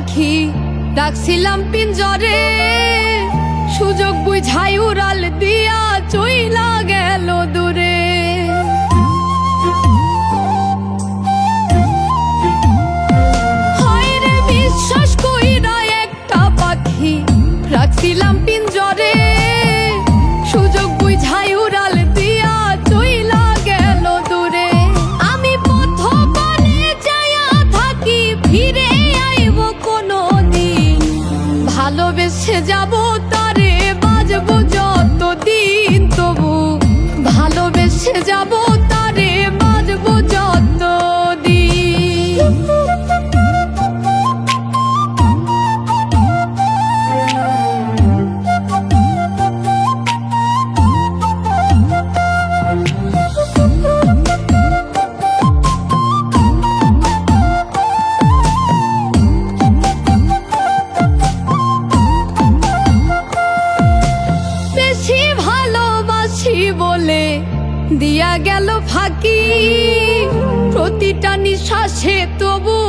পাখি ডাকছিলাম পিঞ্জরে সুযোগ বুঝাই উড়াল দিয়া চইলা গেল দূরে। 且加不。দিয়া গেল ফাঁকি। প্রতিটা নিঃশ্বাসে তবু